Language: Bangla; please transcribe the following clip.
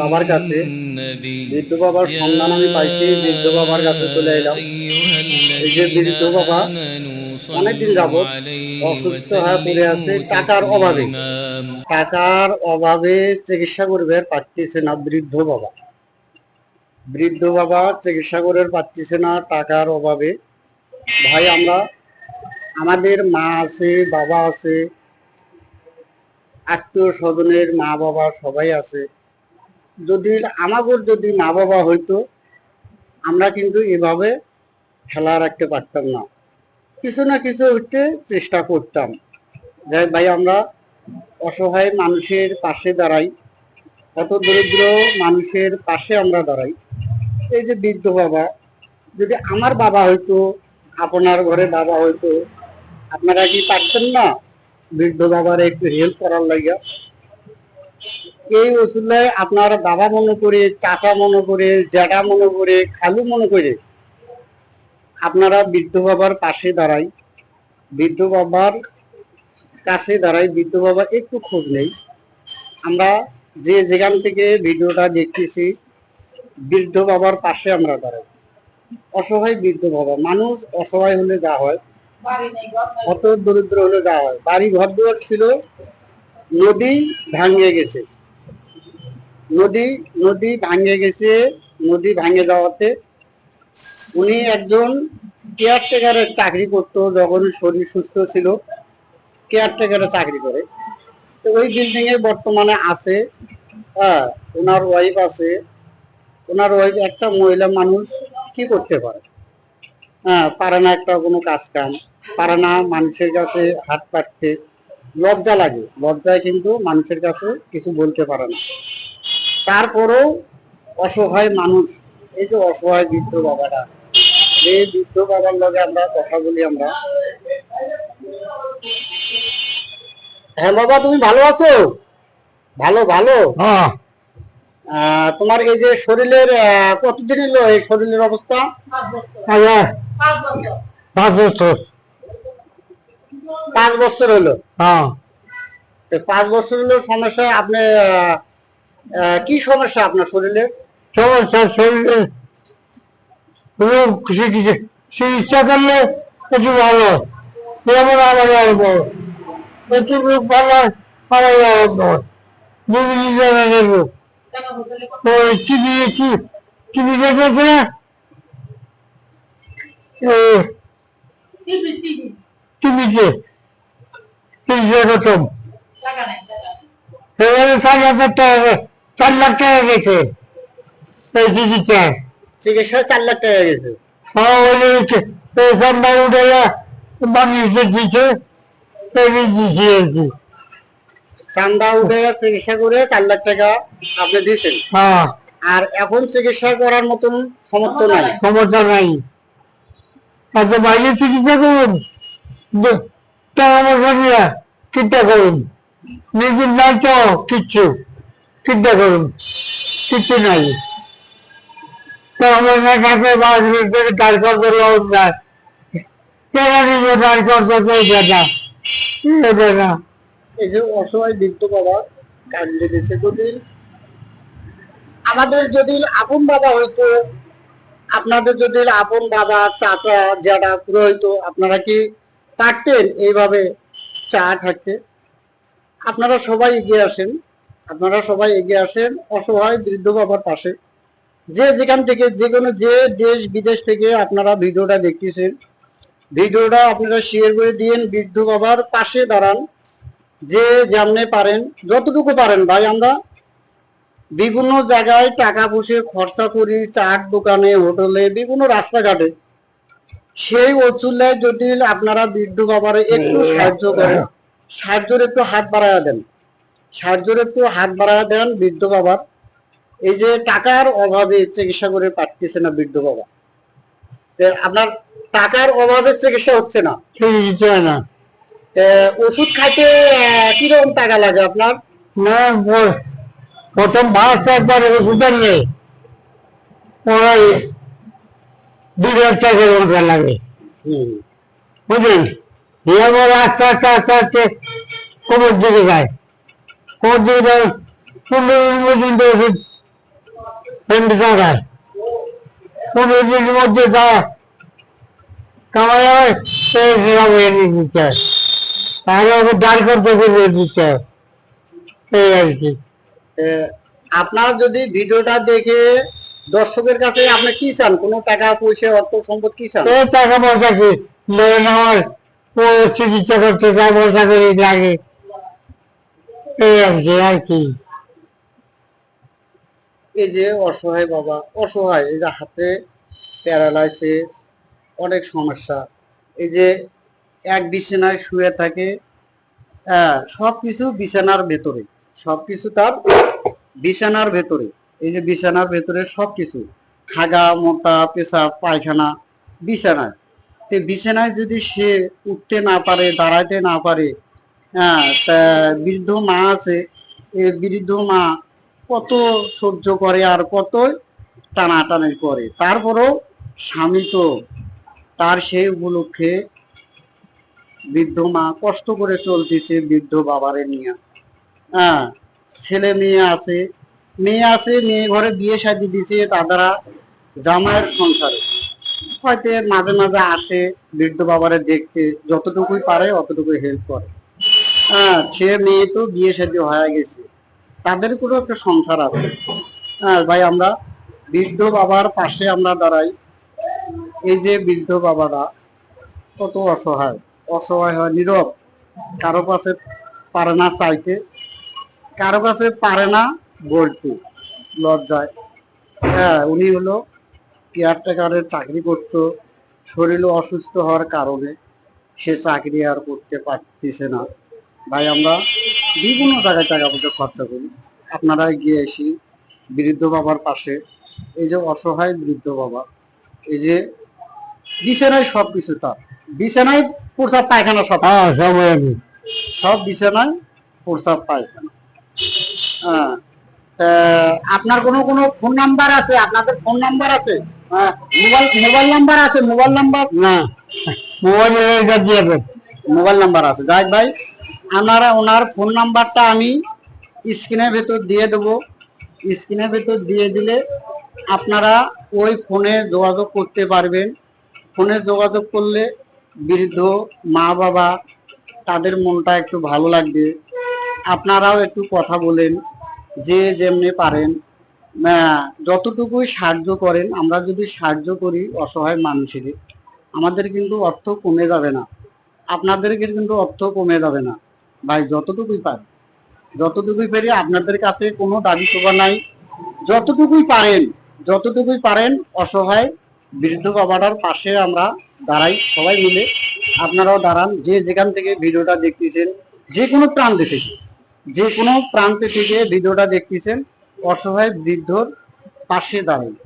বাবার কাছে বৃদ্ধ বাবার সন্ধান আমি পাইছি, বৃদ্ধ বাবার কাছে চলে এলাম। এই যে বৃদ্ধ বাবা অনেকদিন অসুস্থ হয়ে পড়ে আছে, টাকার অভাবে। টাকার অভাবে চিকিৎসা করবে, পারতেছে না বৃদ্ধ বাবা। বৃদ্ধ বাবা চিকিৎসা করে পারতেছে না টাকার অভাবে। ভাই, আমরা আমাদের মা আছে, বাবা আছে আত্মীয় স্বজনের মা বাবা সবাই আছে। যদি আমাদের যদি মা বাবা হইতো, আমরা কিন্তু এভাবে খেলা রাখতে পারতাম না। কিছু না কিছু হইতে চেষ্টা করতাম। যাই ভাই, আমরা অসহায় মানুষের পাশে দাঁড়াই কত দরিদ্র মানুষের পাশে আমরা দাঁড়াই। এই যে বৃদ্ধ বাবা, যদি আমার বাবা হইতো, আপনার ঘরে বাবা হইতো, আপনারা কি পারতেন না? বৃদ্ধ বাবার একটু হেল্প করার লাগিয়া। এই ওষুধে আপনার বাবা মনে করে, চাচা মনে করে জ্যাঠা মনে করে, খালু মনে করে, আপনারা বৃদ্ধ বাবার পাশে দাঁড়াই। বৃদ্ধ বাবার কাছে দাঁড়াই, বৃদ্ধ বাবা একটু খোঁজ নেই। আমরা যে যেখান থেকে ভিডিওটা দেখতেছি, বৃদ্ধ বাবার পাশে আমরা দাঁড়াই। অসহায় বৃদ্ধ বাবা, মানুষ অসহায় হলে যা হয়। কত দরিদ্র হলে হয়। বাড়ি ঘর দুয়ার ছিল, নদী ভাঙিয়ে গেছে। নদী নদী ভাঙিয়ে গেছে, নদী ভাঙে যাওয়াতে উনি একজন কেয়ারটেকারের চাকরি করতো, যখন শরীর সুস্থ ছিল কেয়ারটেকারের চাকরি করে। তো ওই বিল্ডিং এ বর্তমানে আছে হ্যাঁ ওনার ওয়াইফ আছে। ওনার ওয়াইফ একটা মহিলা মানুষ কি করতে পারে? হ্যাঁ পারে না একটা কোনো কাজ কাম পারে না মানুষের কাছে হাত পাততে। লজ্জা লাগে লজ্জায় কিন্তু মানুষের কাছে কিছু বলতে পারে না। তারপরেও অসহায় মানুষ এই যে অসহায় বৃদ্ধ বাবাটা এই বৃদ্ধ বাবার লগে আমরা কথা বলি আমরা। হ্যাঁ বাবা তুমি ভালো আছো? ভালো ভালো? হ্যাঁ। আহ, তোমার এই যে শরীরের কতদিন হলো এই শরীরের অবস্থা? পাঁচ বছর। পাঁচ বছর হলো। হ্যাঁ। তো পাঁচ বছর হলো সমস্যা আপনি কি সমস্যা আপনার শরীরে? সমস্যা শরীরে রোগ চিকিৎসা করলে একটু ভালো। যেমন আমার অল্প। একটু রোগ ভালো আমার অল্প। বিভিন্ন ধরনের রোগ। ওই টিভি টিভি দেখেছে না? টিভিতে প্রথম এবারে চার হাজার টাকা চার লাখ টাকা গেছে। এই চিকিৎসা চিকিৎসা চার লাখ টাকা গেছে। হ্যাঁ ওই পেশেন্টটা উঠে মানুষের দিচ্ছে এই দিচ্ছি আর কি। চান্দা উঠে চিকিৎসা করে চার লাখ টাকা আপনি দিয়েছেন। হ্যাঁ। আর এখন চিকিৎসা করার মতন সমর্থ নাই। সমস্যা নাই। এত বাইরে চিকিৎসা করুন। টাকা পয়সা চিন্তা করুন। নিজের নাই তো কিচ্ছু। চিন্তা করুন। কিচ্ছু নাই। তো আমার বাবা আমাদের যদি আপন বাবা হইতো, আপনাদের যদি আপন বাবা, চাচা পুরো হইতো, আপনারা কি পারতেন এইভাবে চা থাকতে আপনারা সবাই এগিয়ে আসেন। আপনারা সবাই এগিয়ে আসেন। অসহায় বৃদ্ধ বাবার পাশে। যে যেখান থেকে, যে কোনো যে দেশ, বিদেশ থেকে আপনারা ভিডিওটা দেখতেছেন, ভিডিওটা আপনারা শেয়ার করে দিন বৃদ্ধ বাবার পাশে দাঁড়ান। যে যেমনে পারেন, যতটুকু পারেন ভাই আমরা। বিভিন্ন জায়গায় টাকা পয়সা খরচা করি, চাট দোকানে, হোটেলে, বিভিন্ন রাস্তাঘাটে। সেই অচুলায় যদি আপনারা বৃদ্ধ বাবারে একটু সাহায্য করেন সাহায্যের একটু হাত বাড়ায় দেন। সাহায্যের একটু হাত বাড়ায় দেন বৃদ্ধ বাবার। এই যে টাকার অভাবে চিকিৎসা করে পারতেছে না বৃদ্ধ বাবা। আপনার টাকার অভাবে চিকিৎসা হচ্ছে না। চিকিৎসা না। ওষুধ খাইতে কীরকম টাকা লাগে আপনার? না প্রথম ভাত একবার ওষুধ আনলে। ওই দুই লাখ টাকা ওষুধ লাগে হুম বুঝলেন এবার আস্তে আস্তে আস্তে আস্তে কোমর দিকে যায় পনেরো পনেরো দিন পর্যন্ত ওষুধ পেন্ট টাকায় পনেরো দিনের মধ্যে তা কামাই হয় সেই হিসাবে এনে দিতে হয় তাহলে ওকে দাঁড় করতে করে দিতে হয় এই আর কি এ, আপনারা যদি ভিডিওটা দেখে দর্শকের কাছে আপনি কি চান? কোনো টাকা পয়সা অর্থ সম্পদ কি চান? টাকা পয়সা কি? ধরেন আমার চিকিৎসা করতে যা পয়সা করে লাগে। এই আর কি। এই যে অসহায় বাবা অসহায় এই যে হাতে প্যারালাইসিস অনেক সমস্যা। এই যে এক বিছানায় শুয়ে থাকে হ্যাঁ সবকিছু বিছানার ভেতরে সবকিছু তার বিছানার ভেতরে। এই যে বিছানার ভেতরে সবকিছু, খাগা, মোটা পেশাব পায়খানা, বিছানায়। তো বিছানায় যদি সে উঠতে না পারে দাঁড়াতে না পারে হ্যাঁ তা বৃদ্ধ মা আছে এই বৃদ্ধ মা কত সহ্য করে আর কত টানাটানি করে। তারপরও স্বামী তো তার সেই উপলক্ষে বৃদ্ধ মা কষ্ট করে চলতেছে বৃদ্ধ বাবারে নিয়ে। হ্যাঁ ছেলে মেয়ে আছে মেয়ে আছে, মেয়ে ঘরে বিয়ে শাদি দিছে তারা জামাইয়ের সংসারে। হয়তো মাঝে মাঝে আসে, বৃদ্ধ বাবারে দেখতে, যতটুকুই পারে অতটুকুই হেল্প করে। হ্যাঁ সে মেয়ে তো বিয়ে সাজি হয়ে গেছে। তাদের কোনো একটা সংসার আছে। হ্যাঁ ভাই, আমরা বৃদ্ধ বাবার পাশে আমরা দাঁড়াই। এই যে বৃদ্ধ বাবারা, কত অসহায়। অসহায় হয়, নীরব। কারও কাছে পারে না চাইতে। কারও কাছে পারে না বলতে লজ্জায়। হ্যাঁ উনি হলো কেয়ারটেকারের চাকরি করত শরীর অসুস্থ হওয়ার কারণে সে চাকরি আর করতে পারতেছে না। ভাই আমরা বিভিন্ন জায়গায় টাকা পয়সা খরচা করি। আপনারা গিয়ে এসি বৃদ্ধ বাবার পাশে এই যে অসহায় বৃদ্ধ বাবা এই যে বিছানায় সব কিছু তার। বিছানায় প্রসাব পায়খানা সব। হ্যাঁ সব বিছানায় প্রসাব পায়খানা। হ্যাঁ আপনার কোনো কোনো ফোন নাম্বার আছে? আপনাদের ফোন নাম্বার আছে? মোবাইল মোবাইল নাম্বার আছে? মোবাইল নাম্বার না। মোবাইলে মোবাইল নাম্বার আছে। যাই ভাই আপনারা ওনার ফোন নাম্বারটা আমি স্ক্রিনের ভেতর দিয়ে দেবো। স্ক্রিনের ভেতর দিয়ে দিলে আপনারা ওই ফোনে যোগাযোগ করতে পারবেন। ফোনে যোগাযোগ করলে বৃদ্ধ মা বাবা তাদের মনটা একটু ভালো লাগবে। আপনারাও একটু কথা বলেন। যে যেমনি পারেন আহ, যতটুকুই সাহায্য করেন আমরা যদি সাহায্য করি অসহায় মানুষের আমাদের কিন্তু অর্থ কমে যাবে না। আপনাদেরকে কিন্তু অর্থ কমে যাবে না। ভাই যতটুকুই পারেন যতটুকুই পারি আপনাদের কাছে কোনো দাবি তোবা নাই। যতটুকুই পারেন যতটুকুই পারেন অসহায় বৃদ্ধ বাবাটার পাশে আমরা দাঁড়াই সবাই মিলে। আপনারাও দাঁড়ান যে যেখান থেকে ভিডিওটা দেখতেছেন যে কোনো প্রান্তে থেকে। যে কোনো প্রান্তে থেকে ভিডিওটা দেখতেছেন অসহায় বৃদ্ধর পাশে দাঁড়ায়